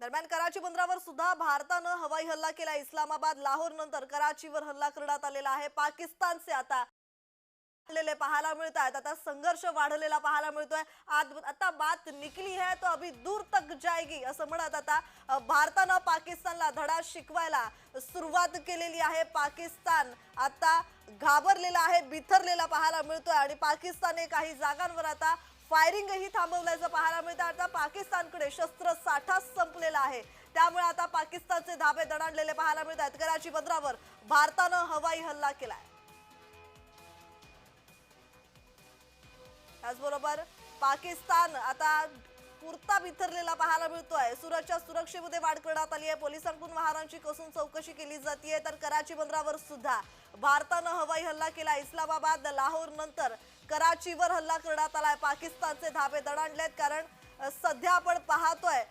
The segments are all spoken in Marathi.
दरम्यान कराची बंदरावर सुद्धा भारतानं हवाई हल्ला केला. इस्लामाबाद लाहोर नंतर कराचीवर हल्ला करण्यात आलेला आहे. पाकिस्तानचे आता पाहायला मिळत आहेत आता संघर्ष वाढलेला पाहायला मिळतोय. आता बात निकली है तो अभी दूर तक जाएगी असं म्हणत आता भारतानं पाकिस्तानला धडा शिकवायला सुरुवात केलेली आहे. पाकिस्तान आता घाबरलेला आहे बिथरलेला पाहायला मिळतोय. आणि पाकिस्तानने काही जागांवर आता फायरिंगही थांबवल्याचं पाहायला मिळतं आता पाकिस्तानकडे शस्त्र साठा संपलेला आहे. त्यामुळे आता पाकिस्तानचे धाबे दणाणलेले पाहायला मिळत आहेत कराची बंदरावर भारतानं हवाई हल्ला केलाय. त्याचबरोबर पाकिस्तान आता पुरता बिथरलेला पाहायला मिळतोय. सुरतच्या सुरक्षेमध्ये वाढ करण्यात आली आहे. पोलिसांकडून वाहनांची कसून चौकशी केली जाते तर कराची बंदरावर सुद्धा भारतानं हवाई हल्ला केला. इस्लामाबाद लाहोर नंतर कराचीवर हल्ला करण्यात आलाय. पाकिस्तानचे धाबे दणाणलेत कारण सध्या आपण पाहतोय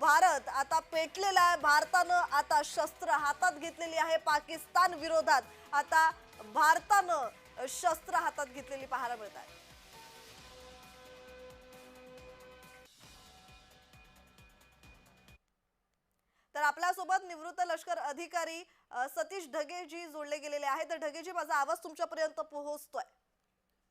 भारत आता पेटलेला आहे. भारतानं आता शस्त्र हातात घेतलेली आहे पाकिस्तान विरोधात. आता भारतानं शस्त्र हातात घेतलेली पाहायला मिळत आहे. तर आपल्यासोबत निवृत्त लष्कर अधिकारी सतीश ढगेजी जोडले गेलेले आहेत. तर ढगेजी माझा आवाज तुमच्यापर्यंत पोहोचतोय.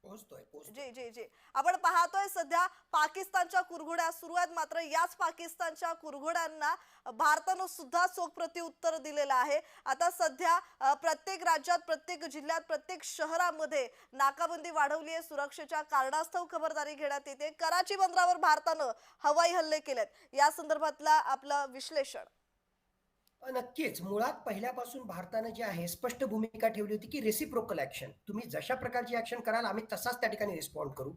पोहोचतोय जी जी जी. आपण पाहतोय सध्या पाकिस्तानच्या कुरघोड्या सुरू आहेत मात्र याच पाकिस्तानच्या कुरघोड्यांना भारतानं सुद्धा चोख प्रत्युत्तर दिलेलं आहे. आता सध्या प्रत्येक राज्यात प्रत्येक जिल्ह्यात प्रत्येक शहरामध्ये नाकाबंदी वाढवली आहे. सुरक्षेच्या कारणास्तव खबरदारी घेण्यात येते. कराची बंदरावर भारतानं हवाई हल्ले केलेत. या संदर्भातला आपलं विश्लेषण. नक्कीच. मुळात पहिल्यापासून भारतानं जे आहे स्पष्ट भूमिका ठेवली होती की रेसिप्रोकल ऍक्शन तुम्ही जशा प्रकारची ऍक्शन कराल आम्ही तसाच त्या ठिकाणी रिस्पॉन्ड करू.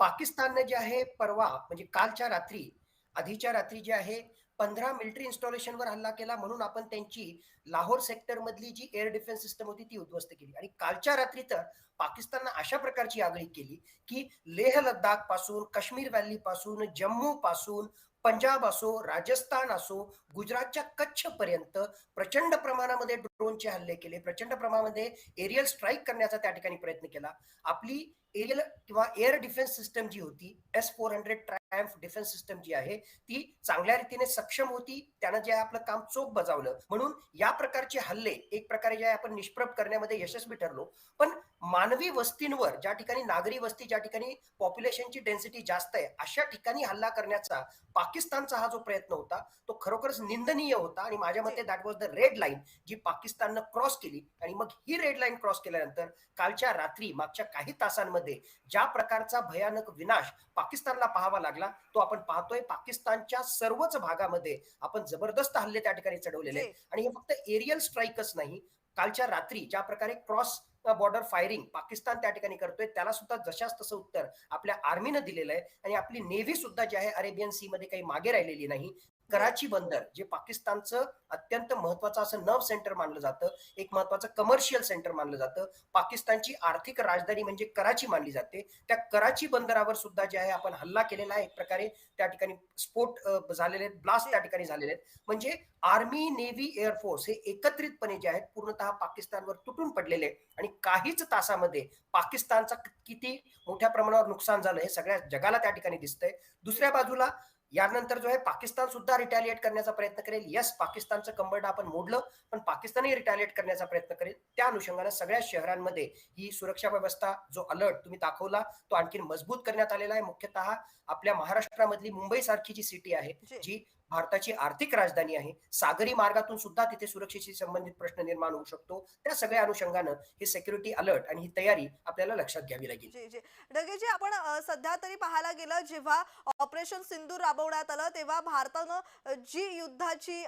पाकिस्तानने जे आहे परवा म्हणजे कालच्या रात्री आधीच्या रात्री जे आहे पंधरा मिलिटरी इन्स्टॉलेशनवर हल्ला केला म्हणून आपण त्यांची लाहोर सेक्टर मधली जी एअर डिफेन्स सिस्टम होती ती उद्ध्वस्त केली. आणि कालच्या रात्री तर पाकिस्ताननं अशा प्रकारची आगळी केली की लेह लद्दाखपासून काश्मीर व्हॅली पासून जम्मू पासून पंजाब असो राजस्थान असो गुजरातच्या कच्छ पर्यंत प्रचंड प्रमाणामध्ये ड्रोनचे हल्ले केले. प्रचंड प्रमाणामध्ये एरियल स्ट्राईक करण्याचा त्या ठिकाणी प्रयत्न केला. आपली एरियल किंवा एअर डिफेन्स सिस्टम जी होती S four hundred Triumf defence system जी आहे ती चांगल्या रीतीने सक्षम होती त्यानं जे आपलं काम चोख बजावलं. म्हणून या प्रकारचे हल्ले एक प्रकारे जे आपण निष्प्रभ करण्यामध्ये यशस्वी ठरलो. पण मानवी वस्तींवर ज्या ठिकाणी नागरी वस्ती ज्या ठिकाणी पॉप्युलेशनची डेन्सिटी जास्त आहे अशा ठिकाणी हल्ला करण्याचा पाकिस्तानचा हा जो प्रयत्न होता तो खरोखरच निंदनीय होता. आणि माझ्या मते that was the red line जी पाकिस्ताननं क्रॉस केली. आणि मग ही रेड लाईन क्रॉस केल्यानंतर कालच्या रात्री मागच्या काही तासांमध्ये ज्या प्रकारचा भयानक विनाश पाकिस्तानला पाहावा लागला तो आपण पाहतोय. पाकिस्तानच्या सर्वच भागामध्ये आपण जबरदस्त हल्ले त्या ठिकाणी चढवलेले आहेत. आणि हे फक्त एरियल स्ट्राईकच नाही कालच्या रात्री ज्या प्रकारे क्रॉस बॉर्डर फायरिंग पाकिस्तान त्या ठिकाणी करतोय त्याला सुद्धा जशाच तसं उत्तर आपल्या आर्मीनं दिलेलं आहे. आणि आपली नेव्ही सुद्धा जी आहे अरेबियन सी मध्ये काही मागे राहिलेली नाही. कराची बंदर जे पाकिस्तानचं अत्यंत महत्वाचं असं नव सेंटर मानलं जातं एक महत्वाचं कमर्शियल सेंटर मानलं जातं. पाकिस्तानची आर्थिक राजधानी म्हणजे कराची मानली जाते. त्या कराची बंदरावर सुद्धा जे आहे आपण हल्ला केलेला आहे एक प्रकारे त्या ठिकाणी स्फोट झालेले आहेत ब्लास्ट त्या ठिकाणी झालेले आहेत. म्हणजे आर्मी नेव्ही एअरफोर्स हे एकत्रितपणे जे आहेत पूर्णतः पाकिस्तानवर तुटून पडलेले आणि काहीच तासामध्ये पाकिस्तानचा किती मोठ्या प्रमाणावर नुकसान झालं हे सगळ्या जगाला त्या ठिकाणी दिसतंय. दुसऱ्या बाजूला यानंतर जो आहे पाकिस्तान सुद्धा रिटॅलिएट करण्याचा प्रयत्न करेल. यस पाकिस्तानचं कंबरडं आपण मोडलं पण पाकिस्तानही रिटॅलिएट करण्याचा प्रयत्न करेल. त्या अनुषंगाने सगळ्या शहरांमध्ये ही सुरक्षा व्यवस्था जो अलर्ट तुम्ही दाखवला तो आणखी मजबूत करण्यात आलेला आहे. मुख्यतः आपल्या महाराष्ट्रामधली मुंबई सारखी जी सिटी आहे जी. भारताची आर्थिक राजधानी आहे. सागरी मार्गातून सुद्धा तिथे सुरक्षेशी संबंधित प्रश्न निर्माण होऊ शकतो. त्या सगळ्या अनुषंगानं हे सेक्युरिटी अलर्ट आणि ही तयारी आपल्याला लक्षात घ्यावी लागेल. जी जी. आपण सध्या तरी पाहायला गेलं जेव्हा ऑपरेशन सिंधूर राबवण्यात आलं तेव्हा भारतानं जी युद्धाची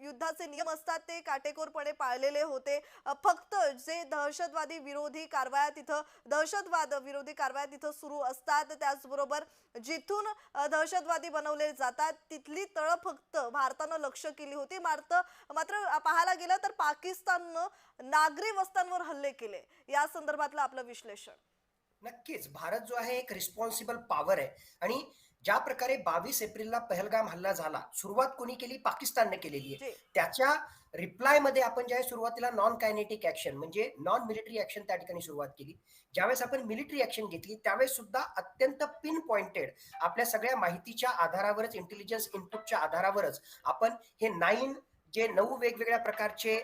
युद्धाचे नियम असतात ते काटेकोरपणे पाळलेले होते. फक्त जे दहशतवादी विरोधी कारवाया तिथं दहशतवाद विरोधी कारवाया तिथं सुरू असतात. त्याचबरोबर जिथून दहशतवादी बनवले जातात तिथली तळ फक्त भारतानं लक्ष केली होती. मात्र मात्र पाहायला गेलं तर पाकिस्ताननं नागरी वस्त्यांवर हल्ले केले. या संदर्भातलं आपलं विश्लेषण. नक्कीच. भारत जो आहे एक रिस्पॉन्सिबल पॉवर आहे. आणि ज्या प्रकारे बावीस एप्रिलला पहलगाम हल्ला झाला सुरुवात कोणी केली? पाकिस्तानने केलेली आहे. त्याच्या रिप्लायमध्ये आपण ज्या सुरुवातीला नॉन कायनेटिक ऍक्शन म्हणजे नॉन मिलिटरी ऍक्शन त्या ठिकाणी सुरुवात केली. ज्यावेळेस आपण मिलिटरी ऍक्शन घेतली त्यावेळेस सुद्धा अत्यंत पिन पॉइंटेड आपल्या सगळ्या माहितीच्या आधारावरच इंटेलिजन्स इनपुटच्या आधारावरच आपण हे नाईन जे नऊ वेगवेगळ्या प्रकारचे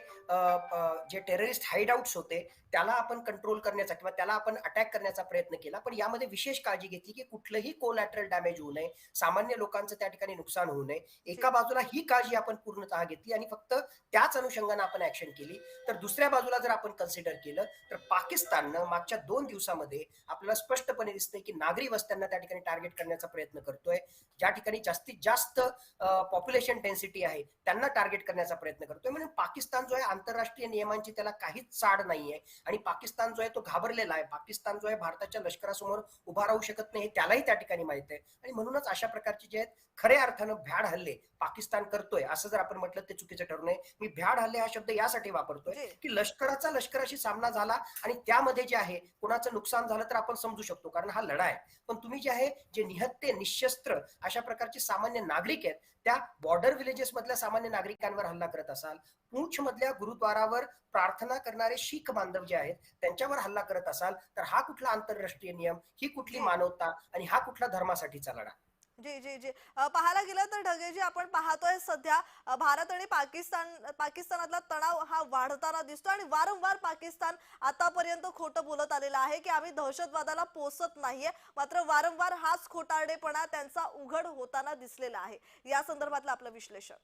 जे टेररिस्ट हाईडआउट्स होते त्याला आपण कंट्रोल करण्याचा किंवा त्याला आपण अटॅक करण्याचा प्रयत्न केला. पण यामध्ये विशेष काळजी घेतली की कुठलंही कोलॅटरल डॅमेज होऊ नये सामान्य लोकांचं त्या ठिकाणी नुकसान होऊ नये. एका बाजूला ही काळजी आपण पूर्णतः घेतली आणि फक्त त्याच अनुषंगाने आपण ऍक्शन केली. तर दुसऱ्या बाजूला जर आपण कन्सिडर केलं तर पाकिस्ताननं मागच्या दोन दिवसामध्ये आपल्याला स्पष्टपणे दिसतंय की नागरी वस्त्यांना त्या ठिकाणी टार्गेट करण्याचा प्रयत्न करतोय. ज्या ठिकाणी जास्तीत जास्त पॉप्युलेशन डेन्सिटी आहे त्यांना टार्गेट करण्याचा प्रयत्न करतोय. म्हणजे पाकिस्तान जो आहे आंतरराष्ट्रीय नियमांची त्याला काहीच चाड नाहीये. आणि पाकिस्तान जो आहे तो घाबरलेला आहे. पाकिस्तान जो आहे भारताच्या लष्करासमोर उभा राहू शकत नाही हे त्यालाही त्या ठिकाणी माहीत आहे. आणि म्हणूनच अशा प्रकारचे जे आहेत खऱ्या अर्थानं भ्याड हल्ले पाकिस्तान करतोय. असं जर आपण म्हटलं ते चुकीचं ठरू नये. मी भ्याड हल्ले हा शब्द यासाठी वापरतोय जी की लष्कराचा लष्कराशी सामना झाला आणि त्यामध्ये जे आहे कुणाचं नुकसान झालं तर आपण समजू शकतो. कारण हा लढा आहे. पण तुम्ही जे आहे जे निहत्ते निशस्त्र अशा प्रकारचे सामान्य नागरिक आहेत त्या बॉर्डर विलेजेस मधल्या सामान्य नागरिकांवर हल्ला करत असाल पूंछ मधल्या गुरुद्वारावर प्रार्थना करणारे शीख बांधव जे आहेत त्यांच्यावर हल्ला करत असाल तर हा कुठला आंतरराष्ट्रीय नियम ही कुठली मानवता आणि हा कुठला धर्मासाठीचा लढा? जी जी जी. पाहायला गेलं तर ढगेजी आपण पाहतोय सध्या भारत आणि पाकिस्तान पाकिस्तानातला तणाव हा वाढताना दिसतो आणि वारंवार पाकिस्तान आतापर्यंत खोटं बोलत आलेलं आहे की आम्ही दहशतवादाला पोचत नाहीये मात्र वारंवार हाच खोटारडेपणा त्यांचा उघड होताना दिसलेला आहे. या संदर्भातलं आपलं विश्लेषण.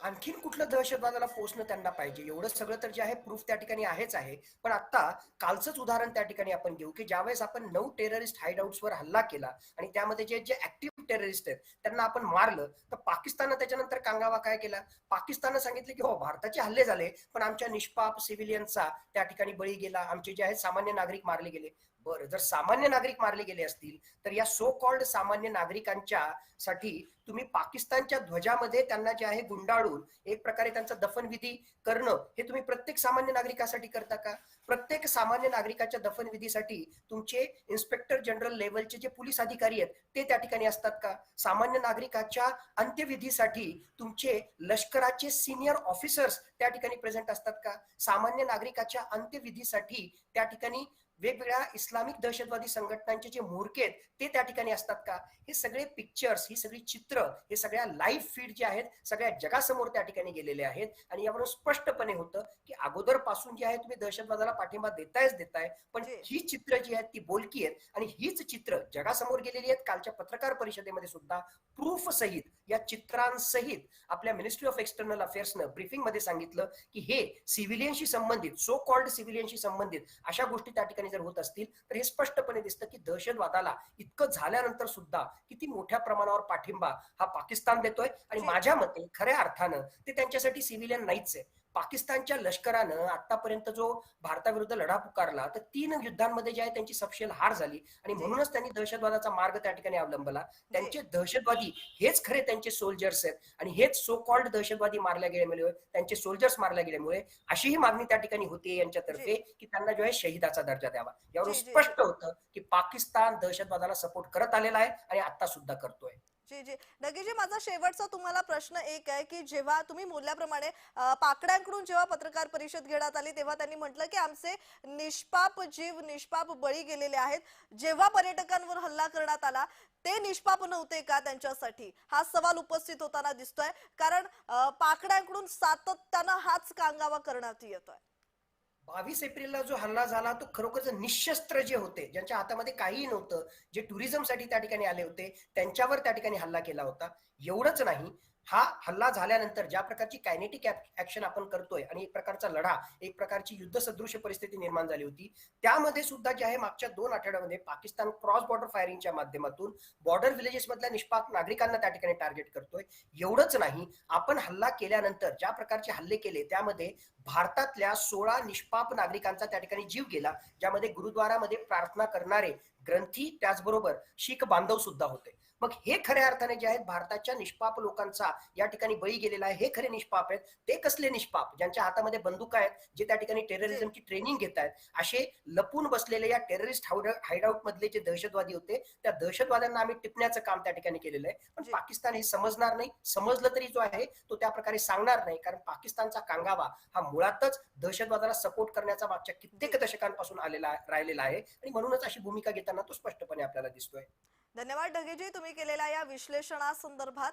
आणखीन कुठलं दहशतवादाला पोचणं त्यांना पाहिजे? एवढं सगळं तर जे आहे प्रूफ त्या ठिकाणी आहेच आहे. पण आता कालचंच उदाहरण त्या ठिकाणी आपण घेऊ की ज्यावेळेस आपण नऊ टेररिस्ट हाईड वर हल्ला केला आणि त्यामध्ये जे जे ऍक्टिव्ह टेररिस्ट आहेत. त्यांना आपण मारलं तर पाकिस्ताननं त्याच्यानंतर कांगावा काय केला? पाकिस्ताननं सांगितलं की हो भारताचे हल्ले झाले पण आमच्या निष्पाप सिव्हिलियनचा त्या ठिकाणी बळी गेला. आमचे जे आहेत सामान्य नागरिक मारले गेले. बरं जर सामान्य नागरिक मारले गेले असतील तर या सो कॉल्ड सामान्य नागरिकांच्या साठी तुम्ही पाकिस्तानच्या ध्वजामध्ये त्यांना जे आहे गुंडाळून एक प्रकारे त्यांचा दफनविधी करणं हे तुम्ही प्रत्येक सामान्य नागरिकासाठी करता का? प्रत्येक सामान्य नागरिकाच्या दफनविधीसाठी तुमचे इन्स्पेक्टर जनरल लेवलचे जे पोलीस अधिकारी आहेत ते त्या ठिकाणी असतात का? सामान्य नागरिकाच्या अंत्यविधीसाठी तुमचे लष्कराचे सिनियर ऑफिसर्स त्या ठिकाणी प्रेझेंट असतात का? सामान्य नागरिकाच्या अंत्यविधीसाठी त्या ठिकाणी वेगवेगळ्या इस्लामिक दहशतवादी संघटनांचे जे म्होरके आहेत ते त्या ठिकाणी असतात का? हे सगळे पिक्चर्स ही सगळी चित्र हे सगळ्या लाईव्ह फीड जे आहेत सगळ्या जगासमोर त्या ठिकाणी गेलेले आहेत. आणि यावरून स्पष्टपणे होतं की अगोदरपासून जे आहे तुम्ही दहशतवादाला पाठिंबा देतायच देताय पण. ही चित्र जी आहेत ती बोलकी आहेत. आणि हीच चित्र जगासमोर गेलेली आहेत कालच्या पत्रकार परिषदेमध्ये सुद्धा प्रूफ सहित. या चित्रांसहित आपल्या मिनिस्ट्री ऑफ एक्सटर्नल अफेअर्सनं ब्रीफिंगमध्ये सांगितलं की हे सिव्हिलियनशी संबंधित सो कॉल्ड सिव्हिलियनशी संबंधित अशा गोष्टी त्या ठिकाणी जर होत असतील तर हे स्पष्टपणे दिसतं की दहशतवादाला इतकं झाल्यानंतर सुद्धा किती मोठ्या प्रमाणावर पाठिंबा हा पाकिस्तान देतोय आणि. माझ्या मते खऱ्या अर्थानं ते त्यांच्यासाठी सिव्हिलियन नाहीच आहे पाकिस्तानच्या लष्करानं आतापर्यंत जो भारताविरुद्ध लढा पुकारला तर तीन युद्धांमध्ये जे आहे त्यांची सपशेल हार झाली. आणि. म्हणूनच त्यांनी दहशतवादाचा मार्ग त्या ठिकाणी अवलंबला. त्यांचे दहशतवादी हेच खरे त्यांचे सोल्जर्स आहेत. आणि हेच सो कॉल्ड दहशतवादी मारल्या गेल्यामुळे त्यांचे सोल्जर्स मारल्या गेल्यामुळे अशी ही मागणी त्या ठिकाणी होते यांच्यातर्फे की त्यांना जो आहे शहीदाचा दर्जा द्यावा. यावरून. स्पष्ट होतं की पाकिस्तान दहशतवादाला सपोर्ट करत आलेला आहे आणि आता सुद्धा करतोय. जी जी नगीजी माझा शेवटचा तुम्हाला प्रश्न एक आहे की जेव्हा तुम्ही बोलल्याप्रमाणे पाकड्यांकडून जेव्हा पत्रकार परिषद घेण्यात आली तेव्हा त्यांनी म्हटलं की आमचे निष्पाप जीव निष्पाप बळी गेलेले आहेत. जेव्हा पर्यटकांवर हल्ला करण्यात आला ते निष्पाप नव्हते का त्यांच्यासाठी? हा सवाल उपस्थित होताना दिसतोय. कारण पाकड्यांकडून सातत्यानं हाच कांगावा करण्यात येतोय. बावीस एप्रिलला जो हल्ला झाला तो खरोखरच निशस्त्र जे होते ज्यांच्या हातामध्ये काहीही नव्हतं जे टुरिझमसाठी त्या ठिकाणी आले होते त्यांच्यावर त्या ठिकाणी हल्ला केला होता. एवढंच नाही हा हल्ला झाल्यानंतर ज्या प्रकारची कायनेटिक ऍक्शन आपण करतोय आणि एक प्रकारचा लढा एक प्रकारची युद्ध सदृश परिस्थिती निर्माण झाली होती त्यामध्ये सुद्धा जे आहे मागच्या दोन आठवड्यामध्ये पाकिस्तान क्रॉस बॉर्डर फायरिंगच्या माध्यमातून बॉर्डर विलेजेस मधल्या निष्पाप नागरिकांना त्या ठिकाणी टार्गेट करतोय. एवढंच नाही आपण हल्ला केल्यानंतर ज्या प्रकारचे हल्ले केले त्यामध्ये भारतातल्या सोळा निष्पाप नागरिकांचा त्या ठिकाणी जीव गेला ज्यामध्ये गुरुद्वारामध्ये प्रार्थना करणारे ग्रंथी त्याचबरोबर शीख बांधव सुद्धा होते. मग हे खऱ्या अर्थाने जे आहेत भारताच्या निष्पाप लोकांचा या ठिकाणी बळी गेलेला आहे. हे खरे निष्पाप आहेत. ते कसले निष्पाप? ज्यांच्या हातामध्ये बंदुका आहेत जे त्या ठिकाणी टेररिझमची ट्रेनिंग घेत आहेत. असे लपून बसलेले या टेररिस्ट हायडआउट मधले जे दहशतवादी होते त्या दहशतवाद्यांना आम्ही टिपण्याचं काम त्या ठिकाणी केलेलं आहे. पण. पाकिस्तान हे समजणार नाही. समजलं तरी जो आहे तो त्या प्रकारे सांगणार नाही. कारण पाकिस्तानचा कांगावा हा मुळातच दहशतवादाला सपोर्ट करण्याचा मागच्या कित्येक दशकांपासून आलेला राहिलेला आहे. आणि म्हणूनच अशी भूमिका घेताना तो स्पष्टपणे आपल्याला दिसतोय. धन्यवाद ढगेजी तुम्ही केलेल्या या विश्लेषणासंदर्भात.